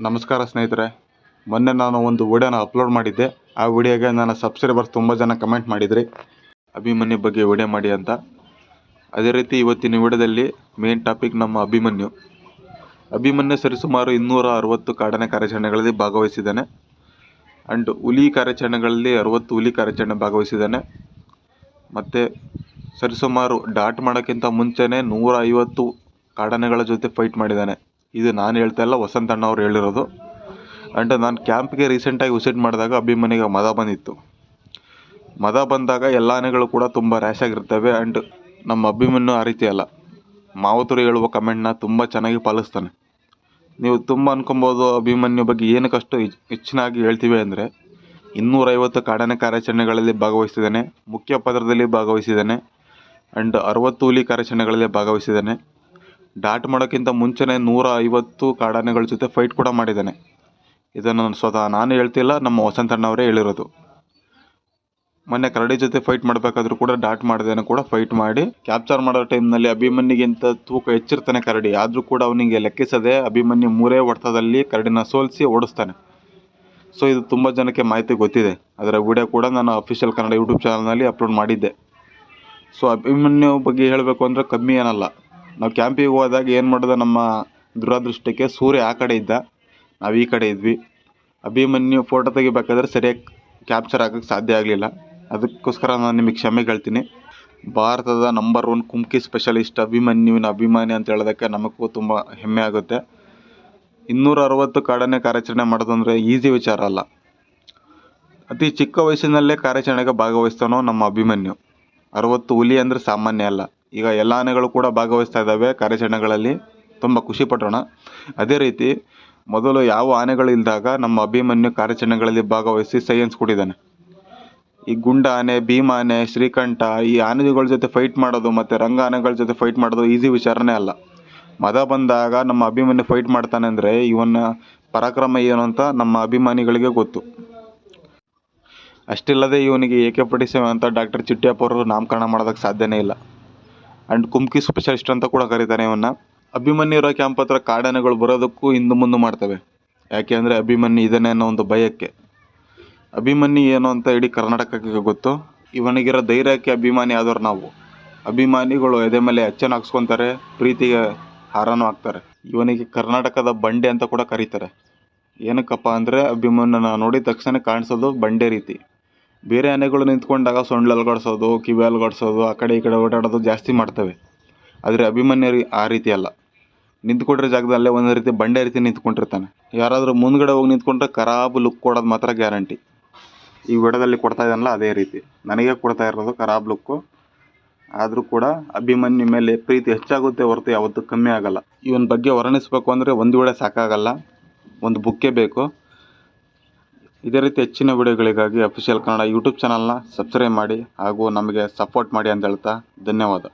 ನಮಸ್ಕಾರ ಸ್ನೇಹಿತರೆ. ಮೊನ್ನೆ ನಾನು ಒಂದು ವಿಡಿಯೋನ ಅಪ್ಲೋಡ್ ಮಾಡಿದ್ದೆ. ಆ ವಿಡಿಯೋಗೆ ನನ್ನ ಸಬ್ಸ್ಕ್ರೈಬರ್ಸ್ ತುಂಬ ಜನ ಕಮೆಂಟ್ ಮಾಡಿದ್ರಿ. ಅಭಿಮನ್ಯು ಬಗ್ಗೆ ವಿಡಿಯೋ ಮಾಡಿ ಅಂತ. ಅದೇ ರೀತಿ ಇವತ್ತಿನ ವಿಡಿಯೋದಲ್ಲಿ ಮೇನ್ ಟಾಪಿಕ್ ನಮ್ಮ ಅಭಿಮನ್ಯು. ಅಭಿಮನ್ಯು ಸರಿಸುಮಾರು ಇನ್ನೂರ ಅರವತ್ತು ಕಾಡನೆ ಕಾರ್ಯಾಚರಣೆಗಳಲ್ಲಿ ಭಾಗವಹಿಸಿದ್ದಾನೆ. ಆ್ಯಂಡ್ ಹುಲಿ ಕಾರ್ಯಾಚರಣೆಗಳಲ್ಲಿ ಅರವತ್ತು ಹುಲಿ ಕಾರ್ಯಾಚರಣೆ ಭಾಗವಹಿಸಿದ್ದಾನೆ. ಮತ್ತು ಸರಿಸುಮಾರು ಡಾಟ್ ಮಾಡೋಕ್ಕಿಂತ ಮುಂಚೆನೇ ನೂರ ಐವತ್ತು ಕಾಡಾನೆಗಳ ಜೊತೆ ಫೈಟ್ ಮಾಡಿದ್ದಾನೆ. ಇದು ನಾನು ಹೇಳ್ತಾ ಇಲ್ಲ, ವಸಂತ ಅಣ್ಣ ಅವ್ರು ಹೇಳಿರೋದು. ಆ್ಯಂಡ್ ನಾನು ಕ್ಯಾಂಪ್ಗೆ ರೀಸೆಂಟಾಗಿ ವಿಸಿಟ್ ಮಾಡಿದಾಗ ಅಭಿಮಾನಿಗೆ ಮದ ಬಂದಿತ್ತು. ಮದ ಬಂದಾಗ ಎಲ್ಲ ಆನೆಗಳು ಕೂಡ ತುಂಬ ರ್ಯಾಶ್ ಆಗಿರ್ತವೆ ಆ್ಯಂಡ್ ನಮ್ಮ ಅಭಿಮನ್ಯು ಆ ರೀತಿ ಅಲ್ಲ. ಮಾವತರು ಹೇಳುವ ಕಮೆಂಟ್ನ ತುಂಬ ಚೆನ್ನಾಗಿ ಪಾಲಿಸ್ತಾನೆ. ನೀವು ತುಂಬ ಅನ್ಕೊಬೋದು ಅಭಿಮನ್ಯು ಬಗ್ಗೆ ಏನಕ್ಕಷ್ಟು ಹೆಚ್- ಹೆಚ್ಚಿನಾಗಿ ಹೇಳ್ತೀವಿ ಅಂದರೆ, ಇನ್ನೂರೈವತ್ತು ಕಾಡಾನೆ ಕಾರ್ಯಾಚರಣೆಗಳಲ್ಲಿ ಭಾಗವಹಿಸಿದ್ದಾನೆ, ಮುಖ್ಯ ಪದರದಲ್ಲಿ ಭಾಗವಹಿಸಿದ್ದಾನೆ ಆ್ಯಂಡ್ ಅರವತ್ತು ಹುಲಿ ಕಾರ್ಯಾಚರಣೆಗಳಲ್ಲಿ ಭಾಗವಹಿಸಿದ್ದಾನೆ. ಡಾಟ್ ಮಾಡೋಕ್ಕಿಂತ ಮುಂಚೆನೇ ನೂರ ಐವತ್ತು ಕಾಡಾನೆಗಳ ಜೊತೆ ಫೈಟ್ ಕೂಡ ಮಾಡಿದ್ದಾನೆ. ಇದನ್ನು ನಾನು ಸ್ವತಃ ನಾನು ಹೇಳ್ತಿಲ್ಲ, ನಮ್ಮ ವಸಂತಣ್ಣವರೇ ಹೇಳಿರೋದು. ಮೊನ್ನೆ ಕರಡಿ ಜೊತೆ ಫೈಟ್ ಮಾಡಬೇಕಾದ್ರೂ ಕೂಡ ಡಾಟ್ ಮಾಡ್ದೇನೆ ಕೂಡ ಫೈಟ್ ಮಾಡಿ ಕ್ಯಾಪ್ಚರ್ ಮಾಡೋ ಟೈಮ್ನಲ್ಲಿ ಅಭಿಮನ್ಯಿಗಿಂತ ತೂಕ ಹೆಚ್ಚಿರ್ತಾನೆ ಕರಡಿ. ಆದರೂ ಕೂಡ ಅವನಿಗೆ ಲೆಕ್ಕಿಸದೆ ಅಭಿಮನ್ಯು ಮೂರೇ ಹೊಡೆತದಲ್ಲಿ ಕರಡಿನ ಸೋಲಿಸಿ ಓಡಿಸ್ತಾನೆ. ಸೊ ಇದು ತುಂಬ ಜನಕ್ಕೆ ಮಾಹಿತಿ ಗೊತ್ತಿದೆ. ಅದರ ವಿಡಿಯೋ ಕೂಡ ನಾನು ಅಫಿಷಿಯಲ್ ಕನ್ನಡ ಯೂಟ್ಯೂಬ್ ಚಾನಲ್ನಲ್ಲಿ ಅಪ್ಲೋಡ್ ಮಾಡಿದ್ದೆ. ಸೊ ಅಭಿಮನ್ಯು ಬಗ್ಗೆ ಹೇಳಬೇಕು ಅಂದರೆ ಕಮ್ಮಿ ಏನಲ್ಲ. ನಾವು ಕ್ಯಾಂಪಿಗೆ ಹೋದಾಗ ಏನು ಮಾಡಿದೆ, ನಮ್ಮ ದುರಾದೃಷ್ಟಕ್ಕೆ ಸೂರ್ಯ ಆ ಕಡೆ ಇದ್ದ. ನಾವು ಈ ಕಡೆ ಇದ್ವಿ. ಅಭಿಮನ್ಯು ಫೋಟೋ ತೆಗಿಬೇಕಾದ್ರೆ ಸರಿಯಾಗಿ ಕ್ಯಾಪ್ಚರ್ ಆಗೋಕ್ಕೆ ಸಾಧ್ಯ ಆಗಲಿಲ್ಲ. ಅದಕ್ಕೋಸ್ಕರ ನಾನು ನಿಮಗೆ ಕ್ಷಮೆ ಕೇಳ್ತೀನಿ. ಭಾರತದ ನಂಬರ್ ಒನ್ ಕುಮ್ಕಿ ಸ್ಪೆಷಲಿಸ್ಟ್ ಅಭಿಮನ್ಯುವಿನ ಅಭಿಮಾನಿ ಅಂತ ಹೇಳೋದಕ್ಕೆ ನಮಗೂ ತುಂಬ ಹೆಮ್ಮೆ ಆಗುತ್ತೆ. ಇನ್ನೂರ ಅರವತ್ತು ಕಾಡನೆ ಕಾರ್ಯಾಚರಣೆ ಮಾಡೋದಂದರೆ ಈಸಿ ವಿಚಾರ ಅಲ್ಲ. ಅತಿ ಚಿಕ್ಕ ವಯಸ್ಸಿನಲ್ಲೇ ಕಾರ್ಯಾಚರಣೆಗೆ ಭಾಗವಹಿಸ್ತಾನೋ ನಮ್ಮ ಅಭಿಮನ್ಯು. ಅರವತ್ತು ಹುಲಿ ಅಂದರೆ ಸಾಮಾನ್ಯ ಅಲ್ಲ. ಈಗ ಎಲ್ಲ ಆನೆಗಳು ಕೂಡ ಭಾಗವಹಿಸ್ತಾ ಇದ್ದಾವೆ, ಕಾರ್ಯಾಚರಣೆಗಳಲ್ಲಿ ತುಂಬ ಖುಷಿ ಪಟ್ಟೋಣ. ಅದೇ ರೀತಿ ಮೊದಲು ಯಾವ ಆನೆಗಳು ಇಲ್ಲದಾಗ ನಮ್ಮ ಅಭಿಮನ್ಯು ಕಾರ್ಯಾಚರಣೆಗಳಲ್ಲಿ ಭಾಗವಹಿಸಿ ಸೈಯನ್ಸ್ ಕೊಟ್ಟಿದ್ದಾನೆ. ಈ ಗುಂಡ ಆನೆ, ಭೀಮ ಆನೆ, ಶ್ರೀಕಂಠ, ಈ ಆನೆಗಳ ಜೊತೆ ಫೈಟ್ ಮಾಡೋದು ಮತ್ತು ರಂಗ ಆನೆಗಳ ಜೊತೆ ಫೈಟ್ ಮಾಡೋದು ಈಸಿ ವಿಚಾರನೇ ಅಲ್ಲ. ಮದ ಬಂದಾಗ ನಮ್ಮ ಅಭಿಮನ್ಯು ಫೈಟ್ ಮಾಡ್ತಾನೆ ಅಂದರೆ ಇವನ ಪರಾಕ್ರಮ ಏನು ಅಂತ ನಮ್ಮ ಅಭಿಮಾನಿಗಳಿಗೆ ಗೊತ್ತು. ಅಷ್ಟಿಲ್ಲದೆ ಇವನಿಗೆ ಎ ಕೆ ಫಾರ್ಟಿ ಸೆವೆನ್ ಅಂತ ಡಾಕ್ಟರ್ ಚಿಟ್ಟಿಯಪ್ಪ ಅವರು ನಾಮಕರಣ ಮಾಡೋದಕ್ಕೆ ಸಾಧ್ಯನೇ ಇಲ್ಲ. ಆ್ಯಂಡ್ ಕುಮ್ಕಿ ಸ್ಪೆಷಲಿಸ್ಟ್ ಅಂತ ಕೂಡ ಕರೀತಾರೆ ಇವನ್ನ. ಅಭಿಮನ್ಯು ಇರೋ ಕ್ಯಾಂಪ್ ಹತ್ರ ಕಾಡಾನೆಗಳು ಬರೋದಕ್ಕೂ ಹಿಂದೆ ಮುಂದೆ ಮಾಡ್ತವೆ. ಯಾಕೆ ಅಂದರೆ ಅಭಿಮನ್ಯು ಇದ್ದಾನೆ ಅನ್ನೋ ಒಂದು ಭಯಕ್ಕೆ. ಅಭಿಮನ್ಯು ಏನು ಅಂತ ಇಡೀ ಕರ್ನಾಟಕಕ್ಕೆ ಗೊತ್ತು. ಇವನಿಗಿರೋ ಧೈರ್ಯಕ್ಕೆ ಅಭಿಮಾನಿ ಆದವ್ರು ನಾವು. ಅಭಿಮಾನಿಗಳು ಎದೆ ಮೇಲೆ ಅಚ್ಚನ ಹಾಕ್ಸ್ಕೊತಾರೆ, ಪ್ರೀತಿಗೆ ಹಾರನೂ ಹಾಕ್ತಾರೆ. ಇವನಿಗೆ ಕರ್ನಾಟಕದ ಬಂಡೆ ಅಂತ ಕೂಡ ಕರೀತಾರೆ. ಏನಕ್ಕಪ್ಪ ಅಂದರೆ ಅಭಿಮನ್ಯು ನೋಡಿದ ತಕ್ಷಣ ಕಾಣಿಸೋದು ಬಂಡೆ ರೀತಿ. ಬೇರೆ ಆನೆಗಳು ನಿಂತ್ಕೊಂಡಾಗ ಸೊಂಡಿಲು ಅಲ್ಗಾಡ್ಸೋದು ಕಿವಿ ಅಲ್ಗಾಡ್ಸೋದು ಆ ಕಡೆ ಈ ಕಡೆ ಓಡಾಡೋದು ಜಾಸ್ತಿ ಮಾಡ್ತವೆ. ಆದರೆ ಅಭಿಮನ್ಯು ಆ ರೀತಿ ಅಲ್ಲ. ನಿಂತ್ಕೊಂಡ್ರೆ ಜಾಗದಲ್ಲೇ ಒಂದು ರೀತಿ ಬಂಡೆ ರೀತಿ ನಿಂತ್ಕೊಂಡಿರ್ತಾನೆ. ಯಾರಾದರೂ ಮುಂದ್ಗಡೆ ಹೋಗಿ ನಿಂತ್ಕೊಂಡ್ರೆ ಖರಾಬ್ ಲುಕ್ ಕೊಡೋದು ಮಾತ್ರ ಗ್ಯಾರಂಟಿ. ಈ ವಿಡದಲ್ಲಿ ಕೊಡ್ತಾ ಇದ್ದಾನಲ್ಲ ಅದೇ ರೀತಿ. ನನಗೆ ಕೊಡ್ತಾ ಇರೋದು ಖರಾಬ್ ಲುಕ್ಕು ಆದರೂ ಕೂಡ ಅಭಿಮನ್ಯು ಮೇಲೆ ಪ್ರೀತಿ ಹೆಚ್ಚಾಗುತ್ತೆ ಹೊರತು ಯಾವತ್ತೂ ಕಮ್ಮಿ ಆಗಲ್ಲ. ಇವನ ಬಗ್ಗೆ ವರ್ಣಿಸಬೇಕು ಅಂದರೆ ಒಂದು ವೇಳೆ ಸಾಕಾಗಲ್ಲ. ಒಂದು ಬುಕ್ಕೇ ಬೇಕು. ಇದೇ ರೀತಿ ಹೆಚ್ಚಿನ ವಿಡಿಯೋಗಳಿಗಾಗಿ ಅಫಿಷಿಯಲ್ ಕನ್ನಡ ಯೂಟ್ಯೂಬ್ ಚಾನಲ್ನ ಸಬ್ಸ್ಕ್ರೈಬ್ ಮಾಡಿ ಹಾಗೂ ನಮಗೆ ಸಪೋರ್ಟ್ ಮಾಡಿ ಅಂತ ಹೇಳ್ತಾ ಧನ್ಯವಾದ.